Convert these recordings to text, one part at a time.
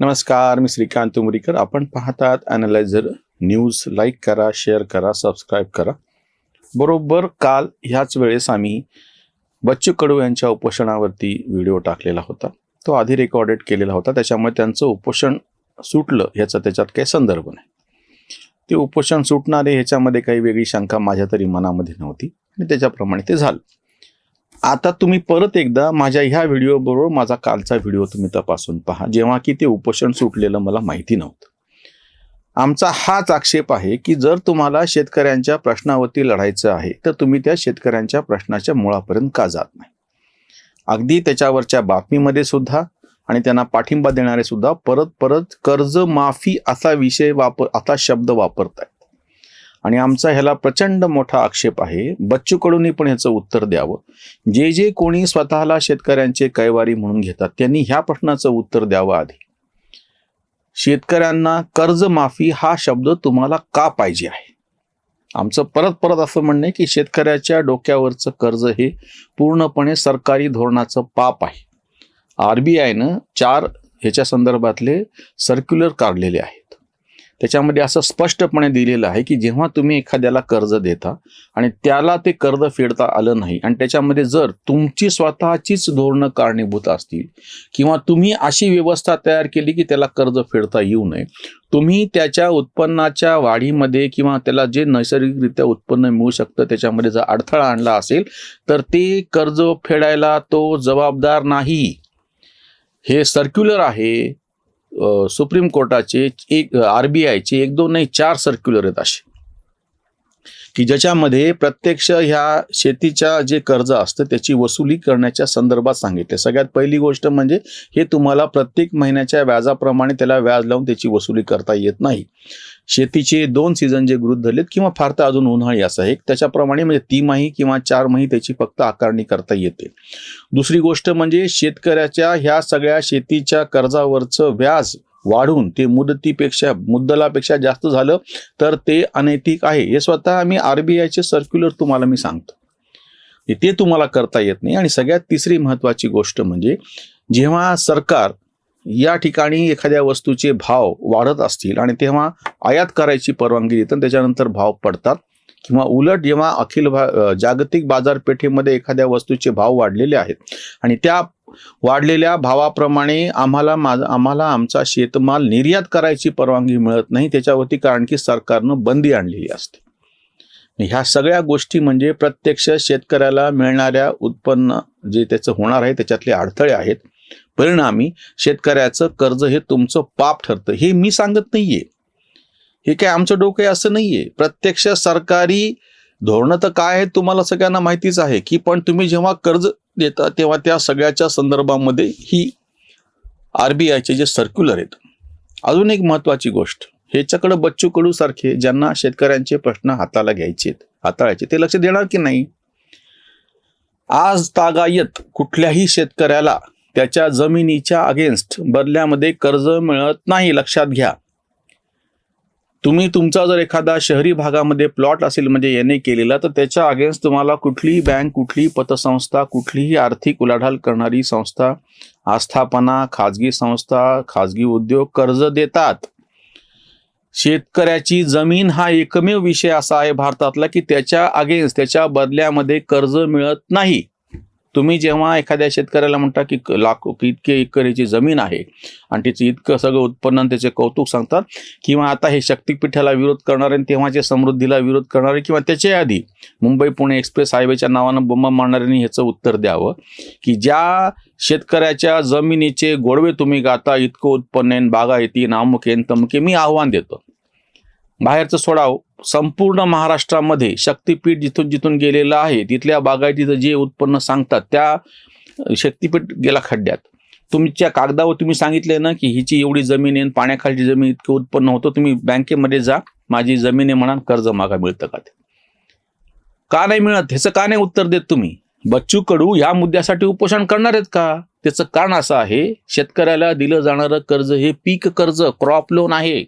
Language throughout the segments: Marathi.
नमस्कार मी श्रीकांत उमरीकर. आपण पाहतात ॲनालायझर न्यूज लाईक करा शेअर करा सबस्क्राईब करा. बरोबर काल ह्याच वेळेस आम्ही बच्चू कडू यांच्या उपोषणावरती व्हिडिओ टाकलेला होता. तो आधी रेकॉर्डेड केलेला होता. त्याच्यामुळे त्यांचं उपोषण सुटलं. ह्याचा त्याच्यात काही संदर्भ नाही. ते उपोषण सुटणारे ह्याच्यामध्ये काही वेगळी शंका माझ्या तरी मनामध्ये नव्हती. आणि त्याच्याप्रमाणे ते झालं. आता तुम्ही परत एकदा माझ्या ह्या व्हिडिओ बरोबर माझा कालचा व्हिडिओ तुम्ही तपासून पहा. जेव्हा की ते उपोषण सुटलेलं मला माहिती नव्हतं. आमचा हाच आक्षेप आहे की जर तुम्हाला शेतकऱ्यांच्या प्रश्नावरती लढायचं आहे तर तुम्ही त्या शेतकऱ्यांच्या प्रश्नाच्या मुळापर्यंत का जात नाही? अगदी त्याच्यावरच्या बातमीमध्ये सुद्धा आणि त्यांना पाठिंबा देणारे सुद्धा परत परत कर्ज माफी असा विषय वापर असा शब्द वापरत आहे आणि आमचा ह्याला प्रचंड मोठा आक्षेप आहे. बच्चूकडूनही पण ह्याचं उत्तर द्यावं. जे जे कोणी स्वतःला शेतकऱ्यांचे कैवारी म्हणून घेतात त्यांनी ह्या प्रश्नाचं उत्तर द्यावं आधी. शेतकऱ्यांना कर्जमाफी हा शब्द तुम्हाला का पाहिजे आहे? आमचं परत परत असं म्हणणं आहे की शेतकऱ्याच्या डोक्यावरचं कर्ज हे पूर्णपणे सरकारी धोरणाचं पाप आहे. आर बी आयनं चार ह्याच्या संदर्भातले सर्क्युलर काढलेले आहेत. त्याच्यामध्ये असं स्पष्टपणे दिलेलं आहे की जेव्हा तुम्ही एखाद्याला कर्ज देता आणि त्याला ते कर्ज फेडता आलं नाही आणि त्याच्यामध्ये जर तुमची स्वतःचीच धोरणं कारणीभूत असतील किंवा तुम्ही अशी व्यवस्था तयार केली की त्याला कर्ज फेडता येऊ नये तुम्ही त्याच्या उत्पन्नाच्या वाढीमध्ये किंवा त्याला जे नैसर्गिकरित्या उत्पन्न मिळू शकतं त्याच्यामध्ये जर अडथळा आणला असेल तर ते कर्ज फेडायला तो जबाबदार नाही. हे सर्क्युलर आहे. सुप्रीम कोर्टाचे एक आर बी आयचे एक दोन नाही चार सर्क्युलर आहेत असे. की ज्याच्यामध्ये प्रत्यक्ष ह्या शेतीच्या जे कर्ज असतं त्याची वसुली करण्याच्या संदर्भात सांगितले. सगळ्यात पहिली गोष्ट म्हणजे हे तुम्हाला प्रत्येक महिन्याच्या व्याजाप्रमाणे त्याला व्याज लावून त्याची वसुली करता येत नाही. शेतीचे दोन सीझन जे गृहित धरलेत किंवा फार तर अजून उन्हाळी असं आहे. त्याच्याप्रमाणे म्हणजे तिमाही किंवा चार माही त्याची फक्त आकारणी करता येते. दुसरी गोष्ट म्हणजे शेतकऱ्याच्या ह्या सगळ्या शेतीच्या कर्जावरचं व्याज वाढून ते मुदतीपेक्षा मुद्दलापेक्षा जास्त झालं तर ते अनैतिक आहे. हे स्वतः आम्ही आरबीआयचे सर्क्युलर तुम्हाला मी सांगतो. ते तुम्हाला करता येत नाही. आणि सगळ्यात तिसरी महत्त्वाची गोष्ट म्हणजे जेव्हा सरकार या ठिकाणी एखाद्या वस्तूचे भाव वाढत असतील आणि तेव्हा आयात करायची परवानगी देतात त्याच्यानंतर भाव पडतात. किंवा उलट जेव्हा अखिल भा जागतिक बाजारपेठेमध्ये एखाद्या वस्तूचे भाव वाढलेले आहेत आणि त्या वाढलेल्या भावाप्रमाणे आम्हाला माझा आम्हाला आमचा शेतमाल निर्यात करायची परवानगी मिळत नाही त्याच्यावरती कारण की सरकारनं बंदी आणलेली असते. ह्या सगळ्या गोष्टी म्हणजे प्रत्यक्ष शेतकऱ्याला मिळणाऱ्या उत्पन्न जे त्याचं होणार आहे त्याच्यातले अडथळे आहेत. परिणामी शेतकऱ्याचं कर्ज हे तुमचं पाप ठरतं. हे मी सांगत नाहीये. हे काय आमचं डोकं आहे असं नाहीये. प्रत्यक्ष सरकारी धोरणं तर काय आहे तुम्हाला सगळ्यांना माहितीच आहे की पण तुम्ही जेव्हा कर्ज देता तेव्हा त्या सगळ्याच्या संदर्भामध्ये ही आर बी आयचे जे सर्क्युलर आहेत. अजून एक महत्वाची गोष्ट ह्याच्याकडे बच्चू कडू सारखे ज्यांना शेतकऱ्यांचे प्रश्न हाताला घ्यायचे हाताळायचे ते लक्ष देणार की नाही? आज तागायत कुठल्याही शेतकऱ्याला त्याच्या जमिनीच्या अगेन्स्ट बदल्यामध्ये कर्ज मिळत नाही लक्षात घ्या. तुम्ही तुमचा जर एखादा शहरी भागामध्ये प्लॉट असेल म्हणजे याने केलेला तर त्याच्या अगेन्स्ट तुम्हाला कुठलीही बँक कुठलीही पतसंस्था कुठलीही आर्थिक उलाढाल करणारी संस्था आस्थापना खाजगी संस्था खाजगी उद्योग कर्ज देतात. शेतकऱ्याची जमीन हा एकमेव विषय असा आहे भारतातला की त्याच्या अगेन्स्ट त्याच्या बदल्यामध्ये कर्ज मिळत नाही. तुम्ही जेव्हा एखाद्या शेतकऱ्याला म्हणता की क- लाखो इतके एकरीची जमीन आहे आणि तिचं इतकं सगळं उत्पन्न आणि त्याचे कौतुक सांगतात किंवा आता हे शक्तिपीठाला विरोध करणारे आणि तेव्हाचे समृद्धीला विरोध करणारे किंवा त्याच्या आधी मुंबई पुणे एक्सप्रेस हायवेच्या नावानं बोंबा मारणाऱ्यांनी ह्याचं उत्तर द्यावं की ज्या शेतकऱ्याच्या जमिनीचे गोडवे तुम्ही गाता इतकं उत्पन्न येईन बागा येतील नामुके तमुके मी आव्हान देतो. बाहेरचं सोडाव. संपूर्ण महाराष्ट्रामध्ये शक्तिपीठ जिथून जिथून गेलेलं आहे तिथल्या बागायतीचं जे उत्पन्न सांगतात त्या शक्तिपीठ गेला खड्ड्यात. तुमच्या कागदावर तुम्ही सांगितले ना की हिची एवढी जमीन आहे आणि पाण्याखालची जमीन इतकं उत्पन्न होतं तुम्ही बँकेमध्ये जा माझी जमीन आहे म्हणा कर्ज मागा मिळतं का ते? का नाही मिळत? ह्याचं का नाही उत्तर देत तुम्ही? बच्चू कडू या मुद्द्यासाठी उपोषण करणार आहेत का? त्याचं कारण असं आहे शेतकऱ्याला दिलं जाणारं कर्ज हे पीक कर्ज क्रॉप लोन आहे.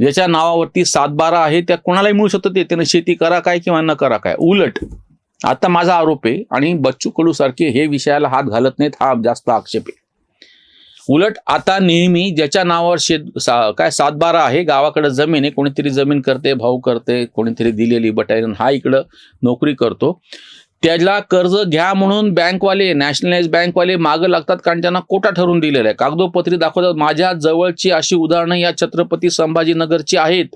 ज्याच्या नावावरती सातबारा आहे त्या कोणालाही मिळू शकतं ते. त्यानं शेती करा काय किंवा न करा काय. उलट आता माझा आरोप आहे आणि बच्चू कडू सारखे हे विषयाला हात घालत नाहीत हा जास्त आक्षेप आहे. उलट आता नेहमी ज्याच्या नावावर शेत सा, काय सातबारा आहे गावाकडे जमीन आहे कोणीतरी जमीन करते भाऊ करते कोणीतरी दिलेली बटालियन हा इकडं नोकरी करतो. त्याला कर्ज घ्या म्हणून बँकवाले नॅशनलाइज बँकवाले मागं लागतात कारण त्यांना कोटा ठरवून दिलेला आहे. कागदोपत्री दाखवतात. माझ्या जवळची अशी उदाहरणं या छत्रपती संभाजीनगरची आहेत.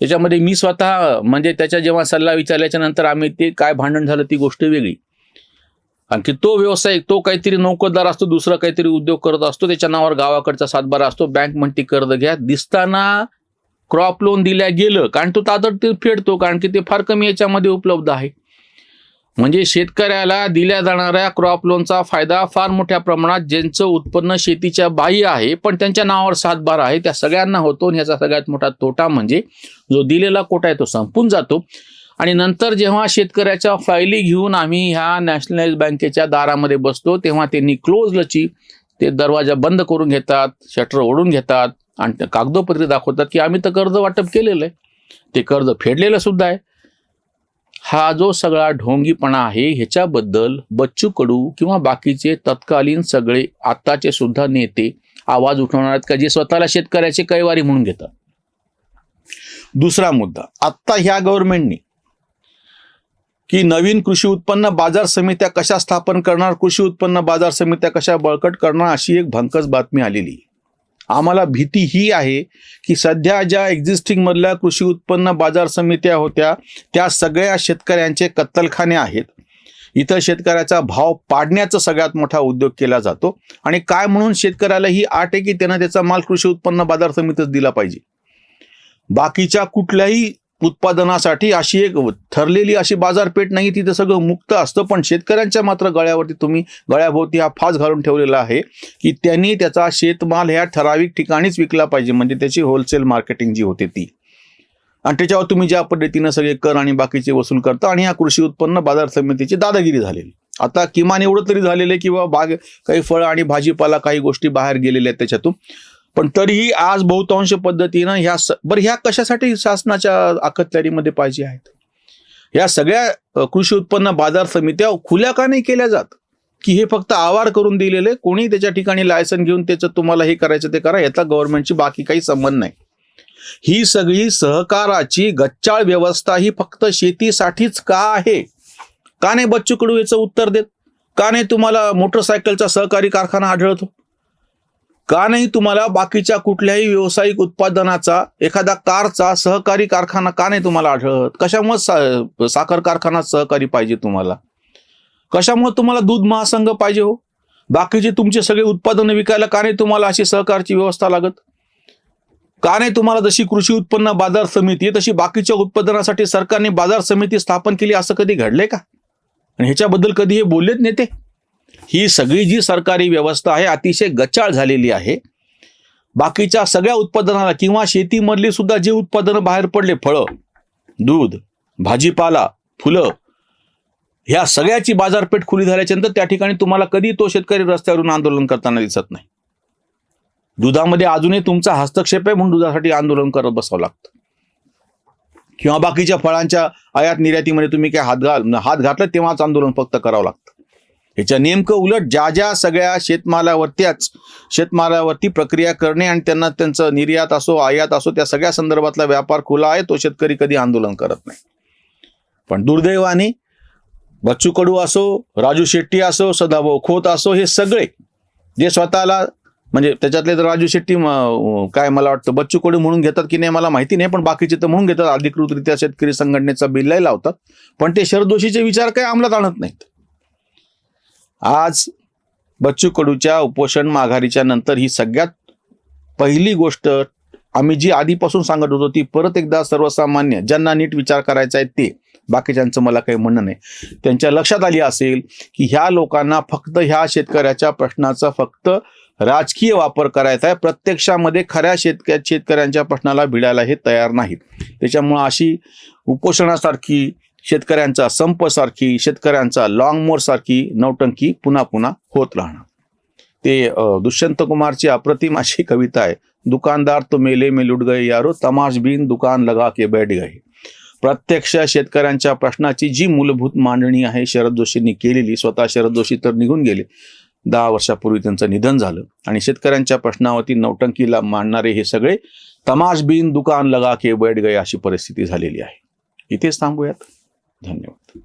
त्याच्यामध्ये मी स्वतः म्हणजे त्याच्या जेव्हा सल्ला विचारल्याच्या नंतर आम्ही ते काय भांडण झालं ती गोष्ट वेगळी. आणखी तो व्यावसायिक तो काहीतरी नोकरदार असतो दुसरा काहीतरी उद्योग करत असतो त्याच्या नावावर गावाकडचा सातबारा असतो. बँक म्हणते कर्ज घ्या. दिसताना क्रॉप लोन दिल्या गेलं कारण तो तातडीत फेडतो कारण की ते फार कमी याच्यामध्ये उपलब्ध आहे. म्हणजे शेतकऱ्याला दिल्या जाणाऱ्या क्रॉप लोनचा फायदा फार मोठ्या प्रमाणात ज्यांचं उत्पन्न शेतीच्या बाह्य आहे पण त्यांच्या नावावर सातबार आहे. त्या सगळ्यांना होतो आणि ह्याचा सगळ्यात मोठा तोटा म्हणजे जो दिलेला कोटा आहे तो संपून जातो. आणि नंतर जेव्हा शेतकऱ्याच्या फायली घेऊन आम्ही ह्या नॅशनलाइज बँकेच्या दारामध्ये बसतो तेव्हा त्यांनी क्लोज लची ते दरवाजा बंद करून घेतात शटर ओढून घेतात आणि ते कागदोपत्री दाखवतात की आम्ही तर कर्ज वाटप केलेलं आहे. ते कर्ज फेडलेलं सुद्धा आहे. हा जो सगळा ढोंगीपणा आहे ह्याच्याबद्दल बच्चू कडू किंवा बाकीचे तत्कालीन सगळे आत्ताचे सुद्धा नेते आवाज उठवणार आहेत का जे स्वतःला शेतकऱ्याचे कैवारी म्हणून घेतात दुसरा मुद्दा आत्ता ह्या गव्हर्नमेंटने की नवीन कृषी उत्पन्न बाजार समित्या कशा स्थापन करणार कृषी उत्पन्न बाजार समित्या कशा बळकट करणार अशी एक भंकस बातमी आलेली आहे. आम्हाला भीती ही आहे की सध्या ज्या एक्झिस्टिंगमधल्या कृषी उत्पन्न बाजार समित्या होत्या त्या सगळ्या शेतकऱ्यांचे कत्तलखाने आहेत. इथं शेतकऱ्याचा भाव पाडण्याचा सगळ्यात मोठा उद्योग केला जातो आणि काय म्हणून शेतकऱ्याला ही आट आहे की त्यानं त्याचा माल कृषी उत्पन्न बाजार समितीच दिला पाहिजे? बाकीच्या कुठल्याही उत्पादनासाठी अशी एक ठरलेली अशी बाजारपेठ नाही तिथं सगळं मुक्त असतं. पण शेतकऱ्यांच्या मात्र गळ्यावरती तुम्ही गळ्याभोवती हा फास घालून ठेवलेला आहे की त्यांनी त्याचा शेतमाल ह्या ठराविक ठिकाणीच विकला पाहिजे. म्हणजे त्याची होलसेल मार्केटिंग जी होते ती. आणि त्याच्यावर तुम्ही ज्या पद्धतीनं सगळे कर आणि बाकीचे वसूल करता आणि ह्या कृषी उत्पन्न बाजार समितीची दादागिरी झालेली. आता किमान एवढं तरी झालेलं आहे की बाग काही फळं आणि भाजीपाला काही गोष्टी बाहेर गेलेल्या आहेत त्याच्यातून. पण तरीही आज बहुतांश पद्धतीनं ह्या स- बरं ह्या कशासाठी शासनाच्या अखत्यारीमध्ये पाहिजे आहेत? ह्या सगळ्या कृषी उत्पन्न बाजार समित्या खुल्या का नाही केल्या जात? की हे फक्त आवार करून दिलेले कोणी त्याच्या ठिकाणी लायसन घेऊन त्याचं तुम्हाला हे करायचं ते करा याचा गव्हर्नमेंटची बाकी काही संबंध नाही. ही सगळी सहकाराची गच्चाळ व्यवस्था ही फक्त शेतीसाठीच का आहे? का नाही बच्चू कडू याचं उत्तर देत? का नाही तुम्हाला मोटरसायकलचा सहकारी कारखाना आढळतो? का नाही तुम्हाला बाकीच्या कुठल्याही व्यावसायिक उत्पादनाचा एखादा कारचा सहकारी कारखाना का नाही तुम्हाला आढळत? कशामुळे सा, साखर कारखाना सहकारी पाहिजे तुम्हाला? कशामुळे तुम्हाला दूध महासंघ पाहिजे हो? बाकीचे तुमचे सगळे उत्पादनं विकायला का नाही तुम्हाला अशी सहकारची व्यवस्था लागत? का नाही तुम्हाला जशी कृषी उत्पन्न बाजार समिती आहे, तशी बाकीच्या उत्पादनासाठी सरकारने बाजार समिती स्थापन केली असं कधी घडलंय का? आणि ह्याच्याबद्दल कधी हे बोललेत नेते? ही सगळी जी सरकारी व्यवस्था आहे अतिशय गचाळ झालेली आहे. बाकीच्या सगळ्या उत्पादनाला किंवा शेतीमधली सुद्धा जी उत्पादनं बाहेर पडले फळं दूध भाजीपाला फुलं ह्या सगळ्याची बाजारपेठ खुली झाल्याच्यानंतर त्या ठिकाणी तुम्हाला कधी तो शेतकरी रस्त्यावरून आंदोलन करताना दिसत नाही. दुधामध्ये अजूनही तुमचा हस्तक्षेप आहे म्हणून दुधासाठी आंदोलन करत बसावं लागतं. किंवा बाकीच्या फळांच्या आयात निर्यातीमध्ये तुम्ही काय हात घाल हात घातला तेव्हाच आंदोलन फक्त करावं लागतं. ह्याच्या नेमकं उलट ज्या ज्या सगळ्या शेतमालावरत्याच शेतमालावरती प्रक्रिया करणे आणि त्यांना त्यांचं निर्यात असो आयात असो त्या सगळ्या संदर्भातला व्यापार खुला आहे तो शेतकरी कधी आंदोलन करत नाही. पण दुर्दैवाने बच्चू कडू असो राजू शेट्टी असो सदाभाऊ खोत असो हे सगळे जे स्वतःला म्हणजे त्याच्यातले तर राजू शेट्टी काय मला वाटतं बच्चू कडू म्हणून घेतात की नाही मला माहिती नाही पण बाकीचे तर म्हणून घेतात अधिकृतरित्या शेतकरी संघटनेचा बिल लावतात. पण ते शरदोषीचे विचार काही अंमलात आणत नाहीत. आज बच्चू कडूच्या उपोषण माघारीच्या नंतर ही सगळ्यात पहिली गोष्ट आम्ही जी आधीपासून सांगत होतो ती परत एकदा सर्वसामान्य ज्यांना नीट विचार करायचा आहे ते. बाकीच्यांचं मला काही म्हणणं नाही. त्यांच्या लक्षात आली असेल की ह्या लोकांना फक्त ह्या शेतकऱ्याच्या प्रश्नाचा फक्त राजकीय वापर करायचा आहे. प्रत्यक्षामध्ये खऱ्या शेतक शेतकऱ्यांच्या प्रश्नाला भिडायला हे तयार नाहीत. त्याच्यामुळं अशी उपोषणासारखी शेतकऱ्यांचा संप सारखी शेतकऱ्यांचा लॉंग मोर सारखी नौटंकी पुन्हा पुन्हा होत राहणार. ते दुष्यंत कुमारची अप्रतिम अशी कविता आहे दुकानदार तो मेले में लुट गए यारो तमाश बिन दुकान लगा के बैठ गए. प्रत्यक्ष शेतकऱ्यांच्या प्रश्नाची जी मूलभूत मांडणी आहे शरद जोशींनी केलेली स्वतः शरद जोशी तर निघून गेले. दहा वर्षापूर्वी त्यांचं निधन झालं. आणि शेतकऱ्यांच्या प्रश्नावरती नौटंकीला मांडणारे हे सगळे तमाशबीन दुकान लगा के बैठ गए अशी परिस्थिती झालेली आहे. इथेच थांबूयात. धन्यवाद